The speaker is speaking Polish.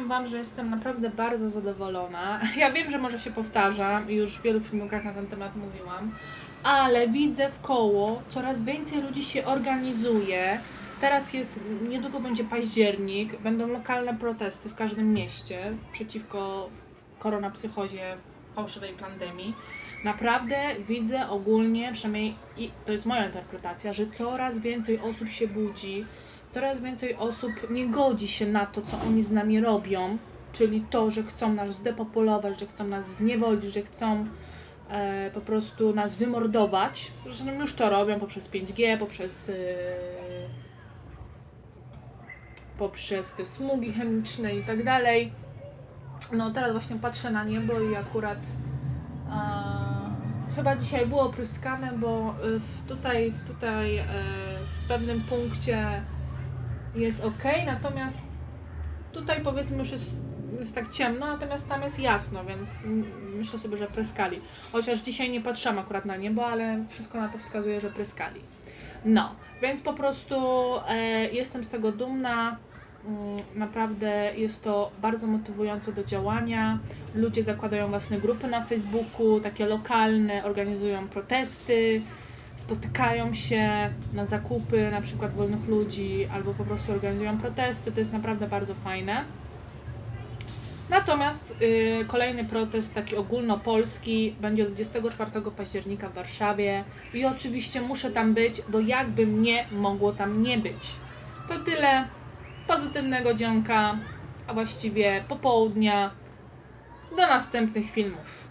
powiem Wam, że jestem naprawdę bardzo zadowolona. Ja wiem, że może się powtarzam i już w wielu filmikach na ten temat mówiłam, ale widzę w koło coraz więcej ludzi się organizuje. Teraz jest, niedługo będzie październik, będą lokalne protesty w każdym mieście przeciwko koronapsychozie, fałszywej pandemii. Naprawdę widzę ogólnie, przynajmniej i to jest moja interpretacja, że coraz więcej osób się budzi, coraz więcej osób nie godzi się na to, co oni z nami robią, czyli to, że chcą nas zdepopulować, że chcą nas zniewolić, że chcą e, po prostu nas wymordować. Zresztą już to robią poprzez 5G, poprzez e, poprzez te smugi chemiczne i tak dalej. No teraz właśnie patrzę na niebo i akurat e, chyba dzisiaj było pryskane, bo e, w, tutaj, w, tutaj e, w pewnym punkcie jest ok, natomiast tutaj powiedzmy już jest, jest tak ciemno, natomiast tam jest jasno, więc myślę sobie, że pryskali. Chociaż dzisiaj nie patrzyłam akurat na niebo, ale wszystko na to wskazuje, że pryskali. No, więc po prostu e, jestem z tego dumna. Mm, Naprawdę jest to bardzo motywujące do działania. Ludzie zakładają własne grupy na Facebooku, takie lokalne, organizują protesty, spotykają się na zakupy na przykład wolnych ludzi, albo po prostu organizują protesty. To jest naprawdę bardzo fajne. Natomiast y, kolejny protest, taki ogólnopolski, będzie 24 października w Warszawie i oczywiście muszę tam być, bo jakby mnie mogło tam nie być. To tyle pozytywnego dzionka, a właściwie popołudnia. Do następnych filmów.